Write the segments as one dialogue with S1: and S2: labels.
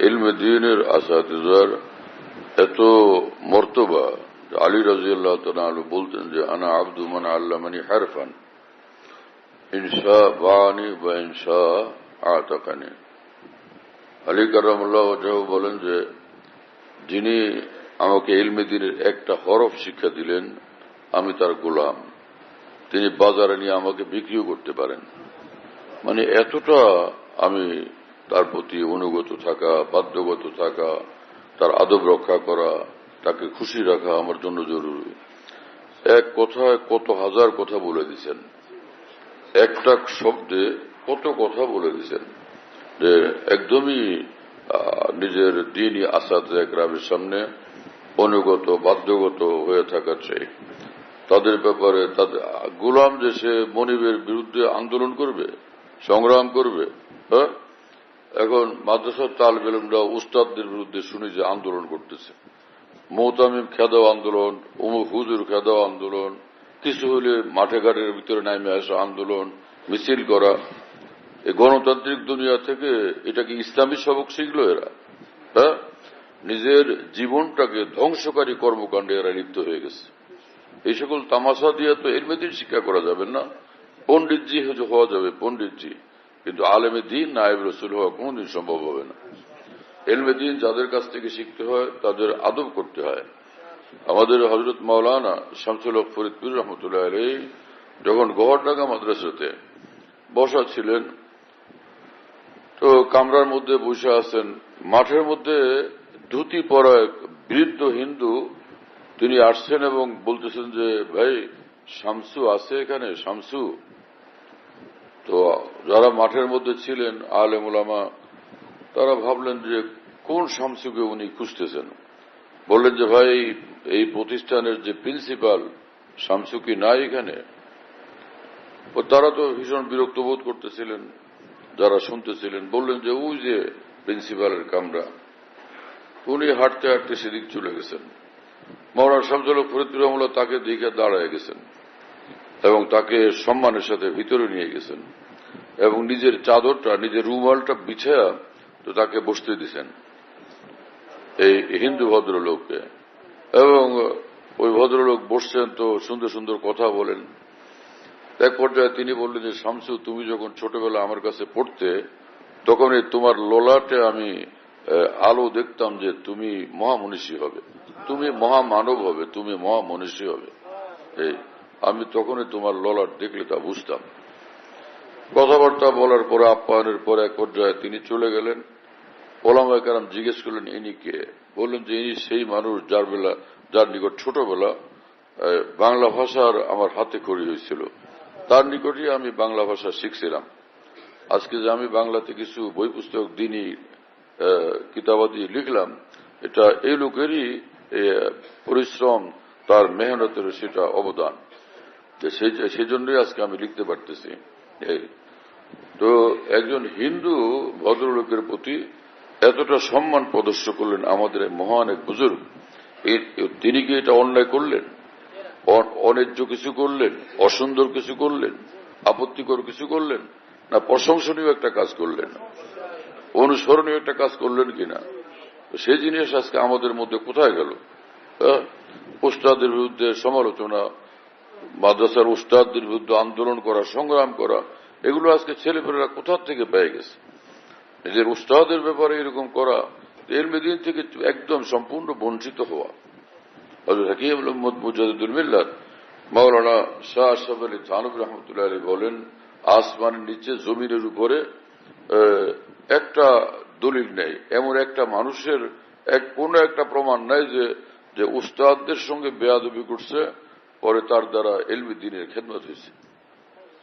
S1: ইলমে দিনের আসাদিজার এত মর্তবা আলী রাজিয়াল্লাহ তালু বলতেন যে আনা আব্দু মান আল্লামানি হারফান ইনসা বানি বা ইনসা আতাকানি আলী কারামুল্লাহ বলেন যে যিনি আমাকে ইলমে দিনের একটা হরফ শিক্ষা দিলেন আমি তার গোলাম তিনি বাজারে নিয়ে আমাকে বিক্রিও করতে পারেন মানে এতটা আমি তার প্রতি অনুগত থাকা, বাধ্যগত থাকা, তার আদব রক্ষা করা, তাকে খুশি রাখা আমার জন্য জরুরি। এক কথায় কত হাজার কথা বলে দিছেন। একটা শব্দে কত কথা বলে দিছেন। যে একদমই নিজের দিনই আসাদ গ্রামের সামনে অনুগত, বাধ্যগত হয়ে থাকা চাই তাদের ব্যাপারে তাদের গোলাম দেশে মনিবের বিরুদ্ধে আন্দোলন করবে, সংগ্রাম করবে হ্যাঁ? এখন মাদ্রাসার তাল বেলুমরা উস্তাদদের বিরুদ্ধে শুনি যে আন্দোলন করতেছে। মৌতামিম খেদাও আন্দোলন উমুক হুজুর খেদাও আন্দোলন, কিছু হলে মাঠে ঘাটের ভিতরে নামে আসা আন্দোলন, মিছিল করা। এই গণতান্ত্রিক দুনিয়া থেকে এটা কি ইসলামী সবক শিখল এরা? হ্যাঁ? নিজের জীবনটাকে ধ্বংসকারী কর্মকাণ্ডে এরা লিপ্ত হয়ে গেছে। এই সকল তামাশা দিয়ে তো এর মেদিন শিক্ষা করা যাবে না। পণ্ডিতজি হওয়া যাবে, পণ্ডিতজি। কিন্তু আলেমে দিন নায়েব রসুল হওয়া কোনদিন সম্ভব হবে না। এলমে দিন যাদের কাছ থেকে শিখতে হয়, তাদের আদব করতে হয়। আমাদের হজরত মাওলানা শামসুল ফরিদপুর রহমতুল্লাহ আলী যখন গহরডাঙ্গা মাদ্রাসাতে বসা ছিলেন, তো কামরার মধ্যে বসে আছেন। মাঠের মধ্যে ধুতি পরা এক বৃদ্ধ হিন্দু, তিনি আসছেন এবং বলতেছেন যে, ভাই, শামসু আছে এখানে? শামসু? তো যারা মাঠের মধ্যে ছিলেন আলেম ওলামা তারা ভাবলেন যে কোন শামসুকে উনি খুঁজতেছেন? বললেন যে, ভাই, এই প্রতিষ্ঠানের যে প্রিন্সিপাল, শামসু কি নাই এখানে? তারা তো ভীষণ বিরক্ত বোধ করতেছিলেন, যারা শুনতেছিলেন। বললেন যে, ওই যে প্রিন্সিপালের কামরা, উনি হাঁটতে হাঁটতে সেদিক চলে গেছেন। মৌলানা শামসুল ফরিদুর তাকে দেখে দাঁড়ায় গেছেন। এবং তাকে সম্মানের সাথে ভিতরে নিয়ে গেছেন। এবং নিজের চাদরটা, নিজের রুমালটা বিছায়া তো তাকে বসতে দিছেন। এই হিন্দু ভদ্রলোককে। এবং ওই ভদ্রলোক বসছেন তো সুন্দর সুন্দর কথা বলেন। এক পর্যায়ে তিনি বললেন যে, শামসু, তুমি যখন ছোটবেলা আমার কাছে পড়তে তখন এই তোমার লোলাটে আমি আলো দেখতাম যে তুমি মহামনীষী হবে। তুমি মহামানব হবে, তুমি মহামনীষী হবে। এই আমি তখনই তোমার ললাট দেখলে তা বুঝতাম। কথাবার্তা বলার পরে, আপ্যায়নের পরে এক পর্যায়ে তিনি চলে গেলেন। ওলামায় কারাম জিজ্ঞেস করলেন, ইনি কে? বললেন যে, ইনি সেই মানুষ যার বেলা, যার নিকট ছোটবেলা বাংলা ভাষার আমার হাতে খড়ি হয়েছিল। তার নিকটই আমি বাংলা ভাষা শিখছিলাম। আজকে যে আমি বাংলাতে কিছু বই পুস্তক দিনই কিতাবাদি লিখলাম, এটা এই লোকেরই পরিশ্রম, তার মেহনতের সেটা অবদান। সেই জন্যই আজকে আমি লিখতে পারতেছি। তো একজন হিন্দু ভদ্রলোকের প্রতি এতটা সম্মান প্রদর্শন করলেন আমাদের মহান এক বুজুর্গ। তিনি কি এটা অন্যায় করলেন? অন্যায্য কিছু করলেন? অসুন্দর কিছু করলেন? আপত্তিকর কিছু করলেন? না প্রশংসনীয় একটা কাজ করলেন? অনুসরণীয় একটা কাজ করলেন কিনা? সেই জিনিস আজকে আমাদের মধ্যে কোথায় গেল? উস্তাদের বিরুদ্ধে সমালোচনা মাদ্রাসার উস্তাদদের বিরুদ্ধে আন্দোলন করা, সংগ্রাম করা, এগুলো আজকে ছেলেপেলেরা কোথার থেকে পেয়ে গেছে? নিজের উস্তাদের ব্যাপারে এরকম করা এর মেদিন থেকে একদম সম্পূর্ণ বঞ্চিত হওয়া। হজরত মাওলানা শাহ আলী রহমতুল্লাহ আলী বলেন, আসমানের নিচে জমিনের উপরে একটা দলিল নেই, এমন একটা মানুষের এক কোন একটা প্রমাণ নাই যে যে উস্তাদদের সঙ্গে বেয়াদবি করছে পরে তার দ্বারা এলমি দিনের খেদমত হয়েছে।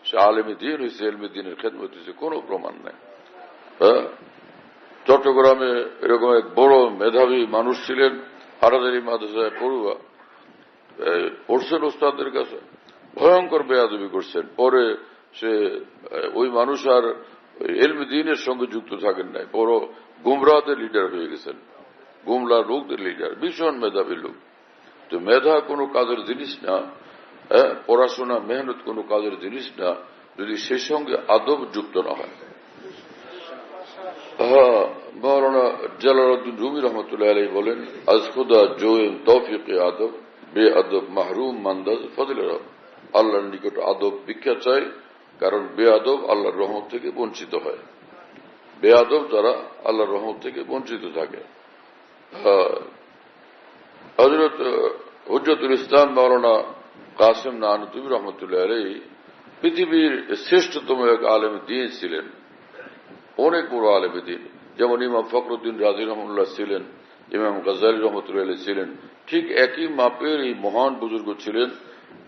S1: সে আলেমি দিন হয়েছে, এলমি দিনের খেদমত হয়েছে, কোনো প্রমাণ নেই। হ্যাঁ? চট্টগ্রামে এরকম এক বড় মেধাবী মানুষ ছিলেন, হারাদারি মাদ্রাসায় পড়ুয়া। পড়ছেন ওস্তাদের কাছে। ভয়ঙ্কর বেয়াদবি করছেন। পরে সে, ওই মানুষ আর এলমি দিনের সঙ্গে যুক্ত থাকেন নাই। বড় গুমরাহদের লিডার হয়ে গেছেন। গুমলা লোকদের লিডার ভীষণ মেধাবী লোক। তো মেধা কোনো কাজের জিনিস না হ্যাঁ? পড়াশোনা, মেহনত কোনো কাজের জিনিস না, যদি সেই সঙ্গে আদব যুক্ত না হয়। হ্যাঁ মৌলানা জালালউদ্দিন রুমি রহমতুল্লাহ আলাই বলেন, আজ খুদা জোয়েম তৌফিক আদব বে আদব মাহরুম মান্দাজ ফজলের আল্লাহর নিকট আদব ভিক্ষা চাই, কারণ বে আদব আল্লাহর রহমত থেকে বঞ্চিত হয়। বে আদব যারা আল্লাহর রহমত থেকে বঞ্চিত থাকে। হজরত হজরতুল ইসলাম মৌলানা কাসেম নানতুবি রহমতুল্লাহ আলাই পৃথিবীর শ্রেষ্ঠতম এক আলেম দিন ছিলেন অনেক বড় আলেম দিন যেমন ইমাম ফখরুদ্দিন রাজি রহমুল্লাহ ছিলেন ইমাম গজালি রহমতুল্লাহ আলী ছিলেন ঠিক একই মাপের এই মহান বুজুর্গ ছিলেন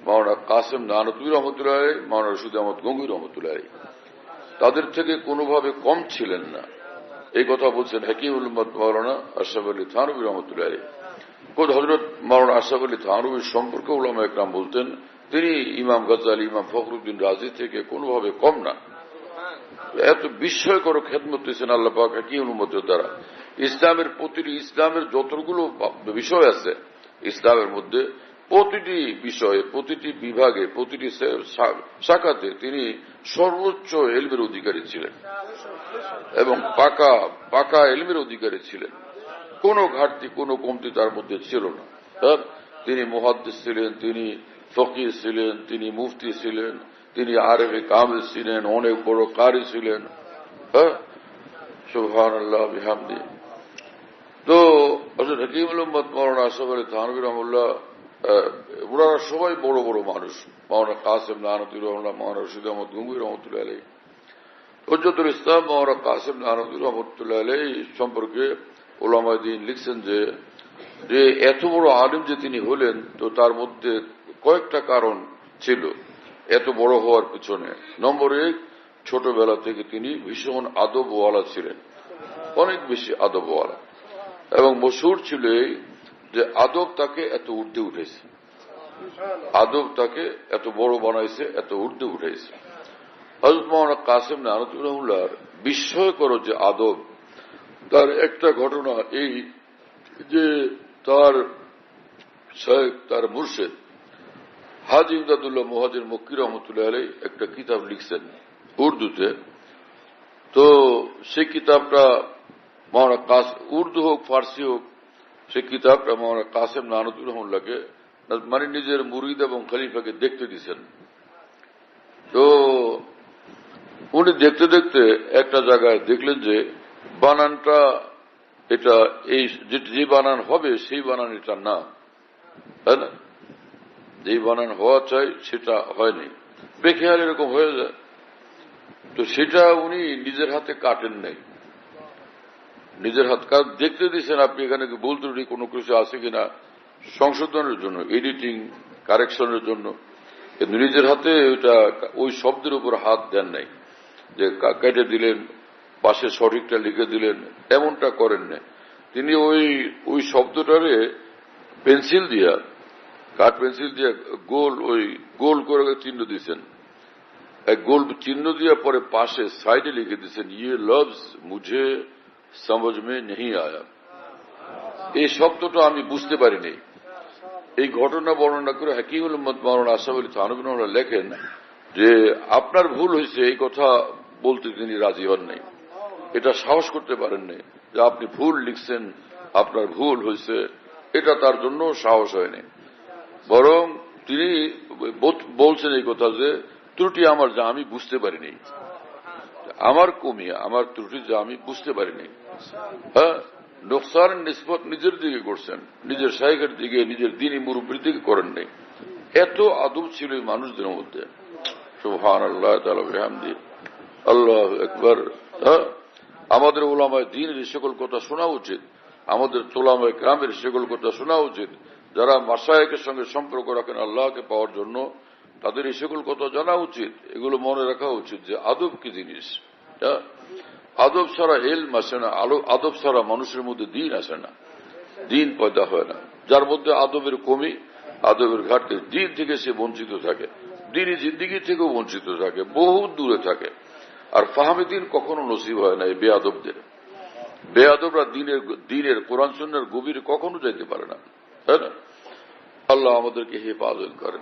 S1: মাওনা কাসেম নানতুবি রহমতুল্লাহ আলী মাওনা রশিদ আহমদ গঙ্গুর রহমতুল্লাহ আলী তাদের থেকে কোনোভাবে কম ছিলেন না এই কথা বলছেন হাকিমুল মৌলানা আশরাফ আলী থানবী রহমতুল্লাহ আলী খোদ হজরত মৌলানা আশরাফ আলী থানবীর সম্পর্কে উলামা একরাম বলতেন, তিনি ইমাম গজালি, ইমাম ফখরুদ্দিন রাজি থেকে কোনোভাবে কম না। এত বিস্ময়কর খেদমত দিয়েছেন আল্লাহ পাক কি অনুমতির দ্বারা? ইসলামের প্রতিটি, ইসলামের যতগুলো বিষয় আছে, ইসলামের মধ্যে প্রতিটি বিষয়ে, প্রতিটি বিভাগে, প্রতিটি শাখাতে তিনি সর্বোচ্চ এলমের অধিকারী ছিলেন এবং পাকা পাকা এলমের অধিকারী ছিলেন। কোনো ঘাটতি, কোনো কমতি তার মধ্যে ছিল না। তিনি মহাদ্দিস ছিলেন, তিনি ফকির ছিলেন, তিনি মুফতি ছিলেন, তিনি আরবে কামিল ছিলেন, অনেক বড় কারি ছিলেন। হ্যাঁ? সুহান বিহামদি। তো হজরত হাকিম মোহাম্মদ মৌলানা আসাফ আলী থানবী রহমুল্লাহ ওনারা সবাই বড় বড় মানুষ। মৌলানা কাসেম নানতুর রহমুল্লাহ মৌলানা রশিদ আহমদ গঙ্গুর রহমতুল্লাহ আলী হজরতুল ইসলাম মৌলানা কাসেম নানতুর রহমতুল্লাহ আলী সম্পর্কে ওলামাদিন লিখছেন যে এত বড় আলিম যে তিনি হলেন, তো তার মধ্যে কয়েকটা কারণ ছিল এত বড় হওয়ার পিছনে। নম্বর এক, ছোটবেলা থেকে তিনি ভীষণ আদবওয়ালা ছিলেন, অনেক বেশি আদবওয়ালা। এবং মশুর ছিল এই যে আদব তাকে এত উর্ধে উঠেছে, আদব তাকে এত বড় বানাইছে, এত উর্ধে উঠেছে। হজরত মোহাম্মদ কাসেম নানতুল্লাহর বিস্ময়কর যে আদব তার একটা ঘটনা এই যে তার শেখ তার মুর্শেদ, হাজ ইমদাদুল্লাহ মোহাজির মক্কির রহমতুল্লাহ আলাই একটা কিতাব লিখছেন উর্দুতে। তো সেই কিতাবটা মহানা কাস, উর্দু হোক, ফার্সি হোক, সেই কিতাবটা মহানা কাসেম নানতুর রহমুল্লাহকে মানে নিজের মুরিদ এবং খলিফাকে দেখতে দিছেন তো উনি দেখতে দেখতে একটা জায়গায় দেখলেন যে বানানটা এটা এই যে বানান হবে, সেই বানান এটা না তাই না? যেই বানান হওয়া চাই, সেটা হয়নি। বেখেয়াল এরকম হয়ে যায়। তো সেটা উনি নিজের হাতে কাটেন নাই। নিজের হাত কাজ দেখতে দিচ্ছেন আপনি এখানে ভুল ত্রুটি, কোনো কিছু আছে কিনা? সংশোধনের জন্য এডিটিং কারেকশনের জন্য। কিন্তু নিজের হাতে ওইটা, ওই শব্দের উপর হাত দেন নাই। যে কেটে দিলেন পাশে সঠিকটা লিখে দিলেন, এমনটা করেন না তিনি ওই ওই শব্দটারে পেন্সিল দিয়া, কাঠ পেন্সিল দিয়ে গোল, ওই গোল করে চিহ্ন দিয়েছেন। এক গোল চিহ্ন দিয়ে পরে পাশে সাইডে লিখে দিয়েছেন ইয়ে লভস, মুঝে সমঝ মে নেই আয়া। এই শব্দটা আমি বুঝতে পারিনি। এই ঘটনা বর্ণনা করে হাকিমুল মৌলানা আসাফ আলী থানবিন লেখেন যে, আপনার ভুল হয়েছে, এই কথা বলতে তিনি রাজি হন নাই। এটা সাহস করতে পারেন নাই যে আপনি ভুল লিখছেন, আপনার ভুল হয়েছে। এটা তার জন্য সাহস হয়নি। বরং তিনি বলছেন এই কথা যে, ত্রুটি আমার যা আমি বুঝতে পারিনি। আমার কমিয়া আমার ত্রুটি যা আমি বুঝতে পারিনি। হ্যাঁ নোকসান নিষ্পত নিজের দিকে করছেন, নিজের সাহেবের দিকে, নিজের দিনই মুরব্বীর দিকে করেন এত আদব ছিল এই মানুষদের মধ্যে। সুহান আল্লাহ আল্লাহ একবার আমাদের ওলামায় দিনের সকল কথা শোনা উচিত। আমাদের তোলামায় গ্রামের সকল কথা শোনা উচিত। যারা মাসায়কের সঙ্গে সম্পর্ক রাখেন আল্লাহকে পাওয়ার জন্য, তাদের এই সকল কথা জানা উচিত। এগুলো মনে রাখা উচিত যে আদব কি জিনিস? আদব ছাড়া এলম আসে না আদব ছাড়া মানুষের মধ্যে দিন আসে না। দিন পয়দা হয় না। যার মধ্যে আদবের কমি, আদবের ঘাটতি, দিন থেকে সে বঞ্চিত থাকে। দিনই জিন্দিগি থেকেও বঞ্চিত থাকে বহু দূরে থাকে। আর ফাহামে দিন কখনো নসিব হয় না এই বেয়াদবদের। বেয়াদবরা দিনের দিনের কোরআন সন্ন্যার গভীরে কখনো যাইতে পারে না। তাই না? আল্লাহ আমাদেরকে হেফাজত করেন।